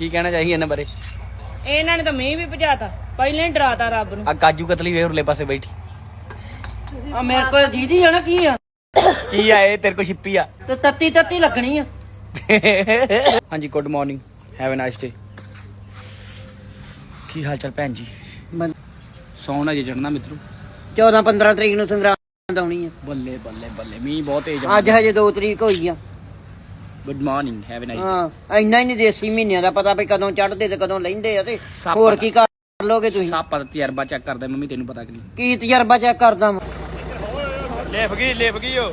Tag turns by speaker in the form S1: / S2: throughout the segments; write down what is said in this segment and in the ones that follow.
S1: ਕੀ ਕਹਿਣਾ ਚਾਹੀਏ ਇਹਨਾਂ ਬਾਰੇ?
S2: ਇਹਨਾਂ ਨੇ ਤਾਂ ਮੀਂਹ ਵੀ ਭਜਾਤਾ ਪਹਿਲਾਂ ਹੀ ਡਰਾਤਾ ਰੱਬ ਨੂੰ।
S1: ਆ ਕਾਜੂ ਕਤਲੀ ਵੇ ਉਰਲੇ ਪਾਸੇ ਬੈਠੀ।
S3: ਆ ਮੇਰੇ ਕੋਲ ਜੀਦੀ ਆ ਨਾ ਕੀ ਆ?
S1: ਕੀ ਆ ਇਹ ਤੇਰੇ ਕੋ ਛਿੱਪੀ ਆ?
S3: ਤੇ ਤੱਤੀ ਤੱਤੀ ਲੱਗਣੀ ਆ।
S1: ਹਾਂਜੀ good morning have a nice day ਕੀ ਹਾਲ ਚਾਲ ਭੈਣ ਜੀ? ਸੌਣਾ ਜੇ ਚੜਨਾ ਮਿੱਤਰੋ।
S3: 14 15 ਤਰੀਕ ਨੂੰ ਸੰਗਰਾਂਦ ਆਉਣੀ ਆ।
S1: ਬੱਲੇ ਬੱਲੇ ਬੱਲੇ ਮੀਂਹ ਬਹੁਤ ਤੇਜ਼
S3: ਅੱਜ ਹਜੇ 2 ਤਰੀਕ ਹੋਈ ਆ।
S1: Good morning have a nice
S3: ਹਾਂ ਇੰਨਾ ਹੀ ਨਹੀਂ ਦੇਸੀ ਮਹੀਨਿਆਂ ਦਾ ਪਤਾ ਵੀ ਕਦੋਂ ਚੜਦੇ ਤੇ ਕਦੋਂ ਲੈਂਦੇ ਆ ਤੇ
S1: ਸੱਪ
S3: ਹੋਰ। ਕੀ ਕਰ ਲੋਗੇ ਤੁਸੀਂ?
S1: ਸੱਪ ਦਾ ਤਜਰਬਾ ਚੈੱਕ ਕਰਦਾ ਮੰਮੀ ਤੈਨੂੰ ਪਤਾ ਕਿ ਨਹੀਂ।
S3: ਕੀ ਤਜਰਬਾ ਚੈੱਕ ਕਰਦਾ ਵਾਂ?
S1: ਲਿਫ ਗਈ ਲਿਫ ਗਈ ਓ।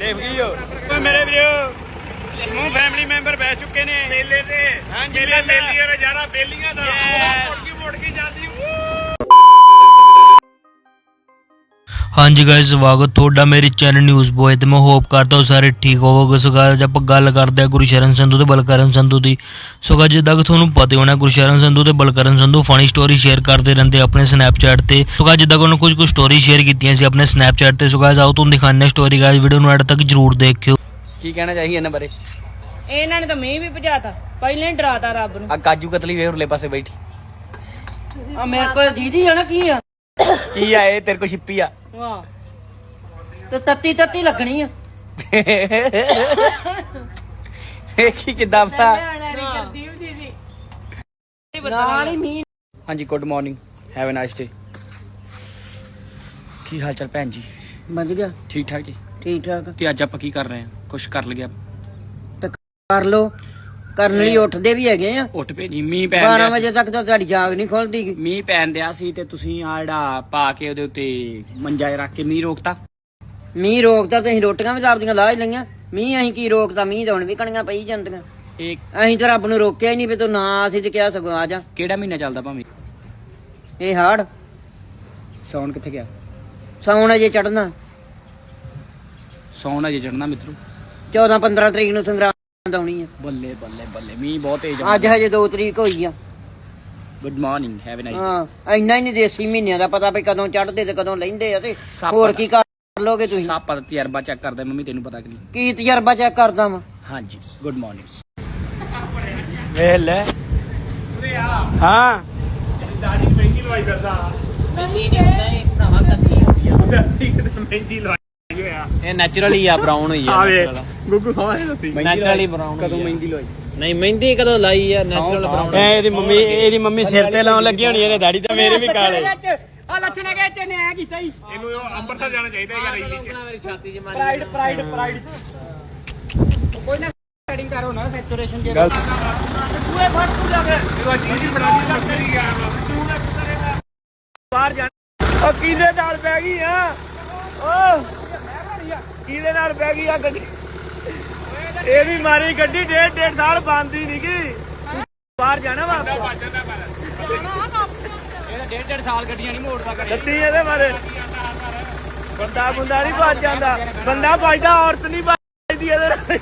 S1: ਲਿਫ ਗਈ ਓ। ਮੇਰੇ ਵੀਰੋ ਸਮੂਹ ਫੈਮਿਲੀ ਮੈਂਬਰ ਬਹਿ ਚੁੱਕੇ ਨੇ। ਮੇਲੇ ਤੇ। ਹਾਂਜੀ ਮੇਲੇ ਮੇਲੀਆਂ ਨਜ਼ਾਰਾ ਬੇਲੀਆਂ ਦਾ। ਮੁੜ ਕੇ ਮੁੜ ਕੇ ਜਾਂਦੀ।
S4: ਹਾਂਜੀ ਗਾਇਸ ਸਵਾਗਤ ਤੁਹਾਡਾ ਮੇਰੇ ਚੈਨਲ ਨਿਊਜ਼ ਬੋਏ ਤੇ। ਮੈਂ ਹੋਪ ਕਰਦਾ ਹਾਂ ਸਾਰੇ ਠੀਕ ਹੋਵੋਗੇ। ਸੋ guys, ਆਪਾਂ ਗੱਲ ਕਰਦੇ ਹਾਂ ਗੁਰਸ਼ਰਨ ਸੰਧੂ ਤੇ ਬਲਕਰਨ ਸੰਧੂ ਦੀ। ਸੋ guys, ਜਿੱਦਾਂ ਕਿ ਤੁਹਾਨੂੰ ਪਤਾ ਹੋਣਾ ਗੁਰਸ਼ਰਨ ਸੰਧੂ ਤੇ Balkaran Sandhu funny story share ਕਰਦੇ ਰਹਿੰਦੇ ਆਪਣੇ ਸਨੈਪਚੈਟ ਤੇ। ਸੋ guys, ਜਿੱਦਾਂ ਕਿ ਉਹਨਾਂ ਕੁਝ ਕੁ ਸਟੋਰੀ ਸ਼ੇਅਰ ਕੀਤੀਆਂ ਸੀ ਆਪਣੇ ਸਨੈਪਚੈਟ ਤੇ। ਸੋ guys, ਆਓ ਤੁਹਾਨੂੰ ਦਿਖਾਉਂਦੇ ਸਟੋਰੀ ਗਾਇਸ ਵੀਡੀਓ ਨੂੰ ਐਡ ਤੱਕ ਜਰੂਰ ਦੇਖਿਓ।
S1: ਕੀ ਕਹਿਣਾ ਚਾਹੀਏ ਇਹਨਾਂ ਬਾਰੇ?
S2: ਇਹਨਾਂ ਨੇ ਤਾਂ ਮੀਂਹ ਵੀ ਭਜਾਤਾ। ਪਹਿਲਾਂ ਹੀ ਡਰਾਤਾ ਰੱਬ ਨੂੰ।
S1: ਆ ਕਾਜੂ ਕਤਲੀ ਵੇ ਉਰਲੇ ਪਾਸੇ ਬੈਠੀ।
S3: ਆ ਮੇਰੇ ਕੋਲ ਜੀਦੀ ਆ ਨਾ ਕੀ ਆ?
S1: ਕੀ ਆ ਇਹ? ਤੇਰੇ ਕੋ ਛਿੱਪੀ ਆ।
S2: ਵਾਹ।
S3: ਤੇ ਤੱਤੀ ਤੱਤੀ ਲੱਗਣੀ ਆ।
S1: ਇਹ ਕੀ ਕਿੱਦਾਂ ਪਤਾ
S3: ਨਾਲ ਹੀ ਮੀਂਹ
S1: ਹਾਂਜੀ good morning have a nice day ਕੀ ਹਾਲ ਚਾਲ ਭੈਣ ਜੀ?
S3: ਵੱਜ ਗਿਆ
S1: ਠੀਕ ਠਾਕ ਜੀ?
S3: ਠੀਕ ਠਾਕ।
S1: ਤੇ ਅੱਜ ਆਪਾਂ ਕੀ ਕਰ ਰਹੇ ਹਾਂ? ਕੁਛ ਕਰ ਲਿਆ
S3: ਤੇ ਕਰ ਲੋ ਕਰਨ ਲਈ ਉੱਠਦੇ ਵੀ ਹੈਗੇ ਆ।
S1: ਉੱਠ ਪਏ ਜੀ ਮੀਂਹ ਪੈਣ
S3: 12
S1: ਡਿਆ ਸੀ।
S3: ਵਜੇ ਤੱਕ ਤਾਂ ਤੁਹਾਡੀ ਜਾਗ ਨਹੀਂ ਖੁੱਲਦੀ।
S1: ਮੀਂਹ ਪੈਣ ਦਿਆ ਸੀ ਤੇ ਤੁਸੀਂ ਆ ਜਿਹੜਾ ਪਾ ਕੇ ਉਹਦੇ ਉੱਤੇ ਮੰਜਾ ਜਿਹਾ ਰੱਖ ਕੇ ਮੀਂਹ ਰੋਕਤਾ।
S3: ਮੀਂਹ ਰੋਕਦਾ ਤੇ ਅਸੀਂ ਰੋਟੀਆਂ ਵੀ ਤਾਂ ਆਪਦੀਆਂ ਲਾ ਹੀ ਲਈਆਂ। ਮੀਂਹ ਅਸੀਂ ਕੀ ਰੋਕਦਾ ਮੀਂਹ ਤਾਂ ਹੁਣ ਵੀ ਕਣੀਆਂ ਪਈ ਜਾਂਦੀਆਂ।
S1: ਇਹ
S3: ਅਸੀਂ ਤਾਂ ਰੱਬ ਨੂੰ ਰੋਕਿਆ ਹੀ ਨਹੀਂ ਵੀ ਤੂੰ ਨਾ ਅਸੀਂ ਤੇ ਕਿਹਾ ਸਗੋਂ ਆ ਜਾ।
S1: ਕਿਹੜਾ ਮਹੀਨਾ ਚੱਲਦਾ ਭਾਵੇਂ?
S3: ਇਹ ਹਾੜ।
S1: ਸੌਣ ਕਿੱਥੇ ਗਿਆ?
S3: ਸੌਣ ਅਜੇ ਚੜਨਾ
S1: ਸੌਣ ਅਜੇ ਚੜਨਾ ਮਿੱਤਰੋ।
S3: 14 15 ਤਰੀਕ ਨੂੰ ਸੰਗਰਾਂਦ। ਆਉਣੀ ਆ।
S1: ਬੱਲੇ ਬੱਲੇ ਬੱਲੇ ਮੀਂਹ ਬਹੁਤ ਤੇਜ਼
S3: ਅੱਜ ਹਜੇ 2 ਤਰੀਕ ਹੋਈ ਆ।
S1: Good morning have a nice
S3: ਹਾਂ ਇੰਨਾ ਹੀ ਨਹੀਂ ਦੇਸੀ ਮਹੀਨਿਆਂ ਦਾ ਪਤਾ ਵੀ ਕਦੋਂ ਚੜਦੇ ਤੇ ਕਦੋਂ ਲੈਂਦੇ ਆ ਤੇ।
S1: ਸੱਪ
S3: ਹੋਰ। ਕੀ ਕਰ ਲੋਗੇ ਤੁਸੀਂ?
S1: ਸੱਪ ਦਾ ਤਜਰਬਾ ਚੈੱਕ ਕਰਦਾ ਮੰਮੀ ਤੈਨੂੰ ਪਤਾ ਕਿ ਨਹੀਂ?
S3: ਕੀ ਤਜਰਬਾ ਚੈੱਕ ਕਰਦਾ ਵਾਂ?
S1: ਹਾਂਜੀ ਗੁੱਡ ਮਾਰਨਿੰਗ ਵੇਖ ਲੈ ਹਾਂ ਇਹ ਨੈਚੁਰਲੀ ਆ ਬਰਾਊਨ ਹੋਈ ਆ ਗੁੱਗੂ ਨੈਚੁਰਲੀ ਬਰਾਊਨ ਕਦੋਂ ਮਹਿੰਦੀ ਲਵਾਈ
S5: ਨਹੀਂ ਮਹਿੰਦੀ ਕਦੋਂ ਲਾਈ ਆ? ਨੈਚੁਰਲ ਬਰਾਊਨ
S1: ਐ ਇਹਦੀ ਮੰਮੀ ਇਹਦੀ ਮੰਮੀ ਸਿਰ ਤੇ ਲਾਉਣ ਲੱਗੀ ਹੋਣੀ ਇਹਨੇ ਦਾੜੀ ਤਾਂ ਮੇਰੇ ਵੀ ਕਾਲੇ।
S2: ਆ ਲੱਛਣ ਕੇ ਚਨੇ ਆ ਕੀਤਾ ਹੀ
S5: ਮੇਰੀ ਛਾਤੀ 'ਚ ਮਾਰੀ
S2: ਪ੍ਰਾਈਡ ਪ੍ਰਾਈਡ ਪ੍ਰਾਈਡ ਕੋਈ ਨਾ ਸੈਟਿੰਗ ਕਰੋ ਨਾ ਸੈਚੂਰੇਸ਼ਨ ਜੇ
S1: ਗਲਤ
S2: ਤੂੰ ਇਹ ਫੜ ਤੂੰ ਜਾ ਕੇ।
S1: ਉਹ ਕਿਹਦੇ ਨਾਲ ਪੈ ਗਈ ਆ? ਕਿਹਦੇ ਨਾਲ ਪੈ ਗਈ ਆ ਗੱਡੀ ਇਹ ਵੀ ਮਾਰੀ ਗੱਡੀ ਡੇਢ ਡੇਢ ਸਾਲ ਬੰਦੀ ਨਹੀਂ ਗਈ ਬਾਹਰ ਜਾਣਾ ਵਾ।
S2: ਇਹਦਾ ਡੇਢ ਡੇਢ ਸਾਲ ਗੱਡੀਆਂ ਨਹੀਂ ਮੋੜਦਾ ਕਦੇ।
S1: ਦੱਸੀ ਇਹਦੇ ਬਾਰੇ। ਬੰਦਾ ਬੰਦਾ ਨਹੀਂ ਭੱਜ ਜਾਂਦਾ। ਬੰਦਾ ਭੱਜਦਾ ਔਰਤ ਨਹੀਂ ਭੱਜਦੀ ਇਹਦੇ ਨਾਲ।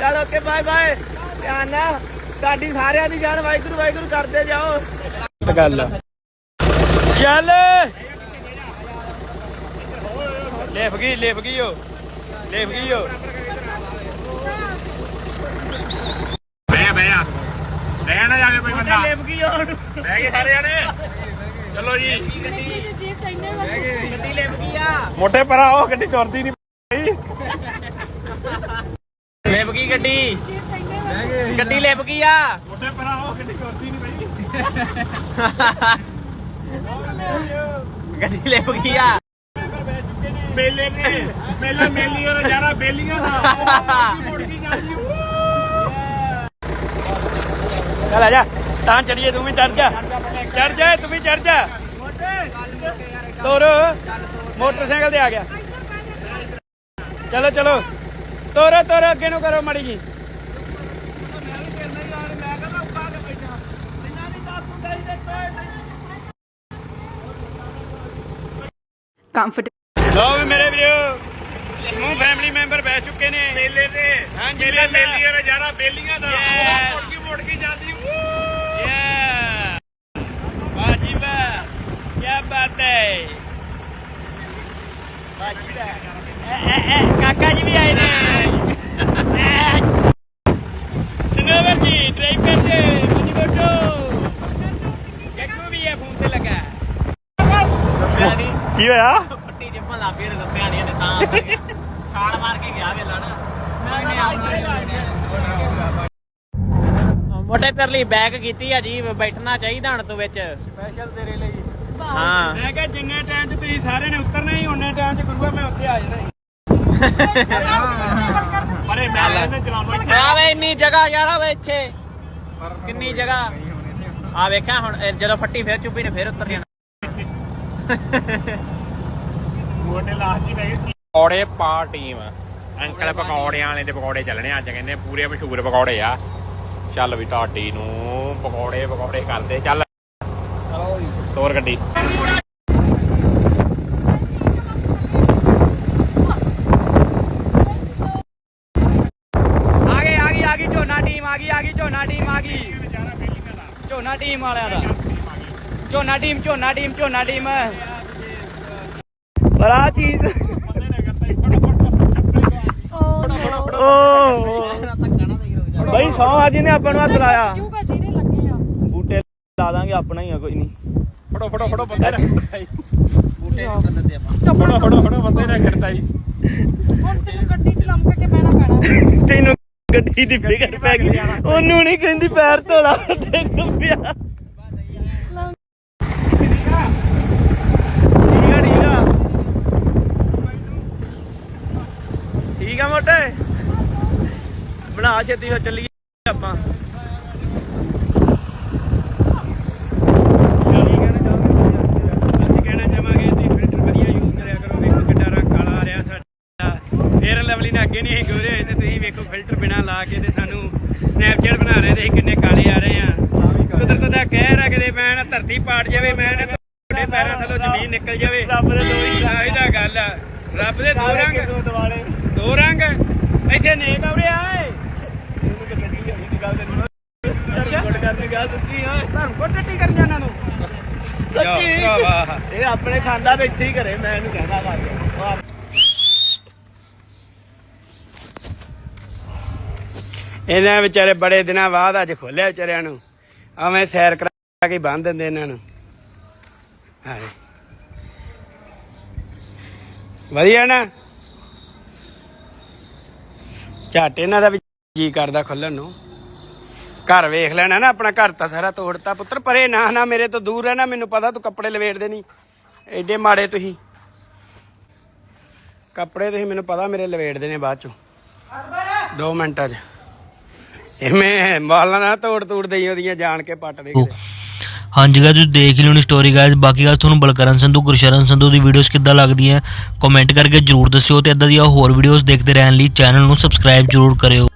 S1: ਚਲ ਓਕੇ ਬਾਏ ਬਾਏ। ਧਿਆਨ ਨਾਲ। ਤੁਹਾਡੀ ਸਾਰਿਆਂ ਦੀ ਜਾਨ ਵਾਹਿਗੁਰੂ ਵਾਹਿਗੁਰੂ ਕਰਦੇ ਜਾਓ। ਗੱਲ ਚੱਲ। ਲਿਫ ਗਈ ਲਿਫ ਗਈ ਓ ਲਿਫ ਗਈ ਓ
S6: ਬਹਿ ਬਹਿ ਬਹਿ ਨਾ ਜਾਵੇ ਕੋਈ ਬੰਦਾ।
S1: ਲਿਫ ਗਈ ਓ
S6: ਬਹਿ ਗਏ ਸਾਰੇ ਜਾਣੇ। ਚਲੋ ਜੀ।
S2: ਗੱਡੀ ਲਿਪ ਗਈ ਆ
S6: ਮੋਟੇ ਪਰਾ ਉਹ ਗੱਡੀ ਤੁਰਦੀ ਨਹੀਂ
S1: ਲਿਫ ਗਈ ਗੱਡੀ। ਗੱਡੀ ਲਿਫ ਗਈ ਆ।
S6: ਮੋਟੇ ਪਰਾ ਉਹ ਗੱਡੀ ਤੁਰਦੀ ਨਹੀਂ ਬਈ
S1: ਗੱਡੀ ਲਿਫ ਗਈ ਆ।
S6: ਮੇਲੇ ਨੇ। ਮੇਲਾ ਮੇਲੀ ਉਹ ਨਜ਼ਾਰਾ ਬੇਲੀਆਂ ਦਾ। ਮੁੜ ਕੇ ਜਾਂਦੀ
S1: ਚੱਲ ਆ ਜਾ, ਤਾਂ ਚੜੀਏ ਤੂੰ ਵੀ ਚੜ ਜਾ। ਚੜ ਜਾ, ਤੂੰ ਵੀ ਚੜ ਜਾ। ਤੋਰ, ਮੋਟਰਸਾਈਕਲ ਤੇ ਆ ਗਿਆ। ਚਲੋ ਚਲੋ। ਤੋਰੋ ਤੋਰੋ, ਅੱਗੇ ਨੂੰ ਕਰੋ ਮੜੀ ਜੀ।
S2: ਕੰਫਰਟ
S1: ਲੋ ਵੀ ਮੇਰੇ ਵੀਰੋ। ਸਮੂਹ ਫੈਮਿਲੀ ਮੈਂਬਰ ਬਹਿ ਚੁੱਕੇ ਨੇ। ਮੇਲੇ ਤੇ। ਹਾਂਜੀ
S6: ਮੇਲਾ ਮੇਲੀ। ਉਹ ਨਜ਼ਾਰਾ ਬੇਲੀਆਂ ਦਾ. ਮੁੜ ਕੇ ਮੁੜ ਕੇ ਜਾਂਦੀ।
S1: ਯਾ ਵਾਹ ਜੀ ਵਾਹ ਕੀ ਬਾਤ ਹੈ। ਵਾਹ ਜੀ ਵਾਹ ਐ, ਐ, ਐ, ਕਾਕਾ ਜੀ ਵੀ ਆਏ ਨੇ ਕੀ ਹੋਇਆ
S5: ਪੱਟੀ ਜਿੰਪਾਂ ਲਾ ਕੇ ਦੱਸਿਆ ਨਹੀਂ ਇਹਨੇ ਤਾਂ ਉੱਤਰ ਗਿਆ। ਛਾਲ ਮਾਰ ਕੇ ਗਿਆ ਵੇਲਾ ਨਾ ਮੈਂ ਨਹੀਂ ਆਉਣਾ ਮੋਟੇ ਤੇਰੇ ਲਈ ਬੈਗ ਕੀਤੀ ਆ ਜੀ ਬੈਠਣਾ ਚਾਹੀਦਾ ਹੁਣ ਤੂੰ ਵਿੱਚ।
S1: ਸਪੈਸ਼ਲ ਤੇਰੇ ਲਈ।
S5: ਹਾਂ।
S1: ਮੈਂ ਕਿਹਾ ਜਿੰਨੇ ਟਾਈਮ 'ਚ ਤੁਸੀਂ ਸਾਰਿਆਂ ਨੇ ਉਤਰਨਾ ਹੀ ਉਹਨੇ ਟਾਈਮ 'ਚ ਗੁਰੂਆ ਮੈਂ ਉੱਥੇ ਆ ਜਾਣਾ
S6: ਪਰੇ ਮੈਂ ਇਹਨੇ ਚਲਾਉਣਾ
S5: ਆ ਵੇ ਇੰਨੀ ਜਗ੍ਹਾ ਯਾਰ ਆ ਵੇ ਇੱਥੇ। ਕਿੰਨੀ ਜਗ੍ਹਾ? ਆ ਵੇਖਿਆ ਹੁਣ ਜਦੋਂ ਫੱਟੀ ਫੇਰ ਚੁੱਪੀ ਨੇ ਫੇਰ ਉਤਰ ਜਾਣਾ।
S6: ਮੋਟੇ ਲਾਸਟ ਹੀ ਰਹਿ ਗਏ। ਪਕੌੜੇ ਪਾ ਟੀਮ ਅੰਕਲ ਪਕੌੜਿਆਂ ਵਾਲੇ ਦੇ ਪਕੌੜੇ ਚੱਲਣੇ ਅੱਜ ਕਹਿੰਦੇ ਪੂਰੇ ਮਸ਼ਹੂਰ ਪਕੌੜੇ ਆ। ਚੱਲ ਵੀ ਤੁਹਾਡੀ ਨੂੰ ਪਕੌੜੇ ਪਕੌੜੇ ਕਰਦੇ, ਚੱਲ। ਤੋਰ ਗੱਡੀ।
S1: ਟੀਮ ਆ ਗਈ ਆ ਗਈ, ਝੋਨਾ ਟੀਮ ਆ ਗਈ। ਝੋਨਾ ਟੀਮ ਵਾਲਿਆਂ ਦਾ। ਝੋਨਾ ਟੀਮ ਝੋਨਾ ਟੀਮ ਝੋਨਾ ਟੀਮ। ਪਰ ਆ ਚੀਜ਼ ਓ। ਬਈ ਸੌ ਅੱਜ ਇਹਨੇ ਆਪਾਂ ਨੂੰ ਹੱਥ ਲਾਇਆ। ਬੂਟੇ ਲਾ ਦਾਂਗੇ ਆਪਣਾ ਹੀ ਆ ਕੋਈ ਨਹੀਂ।
S6: ਫੜੋ ਫੜੋ ਫੜੋ ਬੰਦੇ ਨੇ ਫੜੋ ਫੜੋ ਫੜੋ ਬੰਦੇ ਨੇ ਖੜਤਾ ਜੀ
S1: ਤੈਨੂੰ ਗੱਡੀ ਦੀ ਫਿਕਰ ਪੈ ਗਈ। ਉਹਨੂੰ ਨਹੀਂ ਕਹਿੰਦੀ ਪੈਰ ਧੋਲਾ ਤੈਨੂੰ ਪਿਆ ਠੀਕ ਆ ਠੀਕ ਆ ਠੀਕ ਆ ਮੋਟੇ ਬਣਾ ਛੇਤੀ ਹੋ ਚੱਲੀਏ ਆਪਾਂ ਅਸੀਂ ਕਹਿਣਾ ਚਾਹਾਂਗੇ ਤੁਸੀਂ ਫਿਲਟਰ ਵਧੀਆ ਯੂਜ਼ ਕਰਿਆ ਕਰੋ ਵੇਖੋ ਕਿੱਡਾ ਰੰਗ ਕਾਲਾ ਆ ਰਿਹਾ ਸਾਡਾ। ਫੇਰ ਲਵਲੀ ਨੇ ਅੱਗੇ ਨਹੀਂ ਗੋਰੇ ਹੋਏ ਤੇ ਤੁਸੀਂ ਵੇਖੋ ਫਿਲਟਰ ਬਿਨਾ ਲਾ ਕੇ ਤੇ ਸਾਨੂੰ ਸਨੈਪਚੈਟ ਬਣਾ ਰਹੇ ਤੇ ਅਸੀਂ ਕਿੰਨੇ ਕਾਲੇ ਆ ਰਹੇ ਆ। ਕੁਦਰਤ ਦਾ ਕਹਿਰ ਆ ਕਿਤੇ ਮੈਂ ਨਾ ਧਰਤੀ ਪਾੜ ਜਾਵੇ ਮੈਂ ਨਾ ਤੁਹਾਡੇ ਪੈਰਾਂ ਥੱਲੋਂ ਜ਼ਮੀਨ ਨਿਕਲ ਜਾਵੇ। ਰੱਬ ਦੇ ਦੋ ਹੀ ਇਹਦਾ ਗੱਲ ਆ। ਰੱਬ ਦੇ ਦੋ ਰੰਗ। ਦੋ ਰੰਗ। ਇੱਥੇ ਨੇਕ ਆਉਰੇ ਆਏ। ਅੱਛਾ। ਗੁੱਡ ਕਰਨੀ ਗੱਲ ਸੱਚੀ ਆ ਤੁਹਾਨੂੰ ਕੋ ਟੱਟੀ ਕਰਨ ਜਾਣਾ ਨੂੰ ਸੱਚੀ? ਇਹ ਆਪਣੇ ਖਾਂਦਾ ਤੇ ਇੱਥੇ ਹੀ ਘਰੇ ਮੈਂ ਇਹਨੂੰ ਕਹਿੰਦਾ ਵਾ। ਇਹਨਾਂ ਵਿਚਾਰੇ ਬੜੇ ਦਿਨਾਂ ਬਾਅਦ ਅੱਜ ਖੋਲਿਆ ਵਿਚਾਰਿਆਂ ਨੂੰ। ਐਵੇਂ ਸੈਰ ਕਰਾ ਕੇ ਬੰਨ ਦਿੰਦੇ ਇਹਨਾਂ ਨੂੰ। ਹਾਏ। ਵਧੀਆ ਨਾ? ਝੱਟ ਇਹਨਾਂ ਦਾ ਜੀ ਕਰਦਾ ਖੁੱਲਣ ਨੂੰ। ਘਰ ਵੇਖ ਲੈਣਾ ਨਾ, ਆਪਣਾ ਘਰ ਤਾਂ ਸਾਰਾ ਤੋੜਤਾ ਪੁੱਤਰ, ਪਰੇ ਨਾ ਨਾ ਮੇਰੇ ਤੋਂ ਦੂਰ ਰਹਿਣਾ, ਮੈਨੂੰ ਪਤਾ ਤੂੰ ਕੱਪੜੇ ਲਵੇੜਦੇ ਨਹੀਂ ਐਡੇ ਮਾੜੇ ਤੁਸੀਂ। ਕੱਪੜੇ ਤੁਸੀਂ ਮੈਨੂੰ ਪਤਾ ਮੇਰੇ ਲਵੇੜਦੇ ਨੇ ਬਾਅਦ ਚੋਂ। 2 ਮਿੰਟਾਂ 'ਚ ਐਵੇਂ ਮਾਲਾਂ ਨਾ ਤੋੜ ਤੋੜ ਦੇਈ ਉਹਦੀਆਂ, ਜਾਣ ਕੇ ਪੱਟ ਦੇ
S4: ਹਾਂਜੀ ਗਾਇਸ ਤੁਸੀਂ ਦੇਖ ਹੀ ਲਿਓਣੀ ਸਟੋਰੀ ਗਾਇਸ ਬਾਕੀ ਗੱਲ ਤੁਹਾਨੂੰ ਬਲਕਰਨ ਸੰਧੂ, ਗੁਰਸ਼ਰਨ ਸੰਧੂ ਦੀ ਵੀਡੀਓਜ਼ ਕਿੱਦਾਂ ਲੱਗਦੀਆਂ ਕਮੈਂਟ ਕਰਕੇ ਜਰੂਰ ਦੱਸਿਓ ਤੇ ਇਦਾਂ ਦੀਆਂ ਹੋਰ ਵੀਡੀਓਜ਼ ਦੇਖਦੇ ਰਹਿਣ ਲਈ ਚੈਨਲ ਨੂੰ ਸਬਸਕ੍ਰਾਈਬ ਜਰੂਰ ਕਰਿਓ।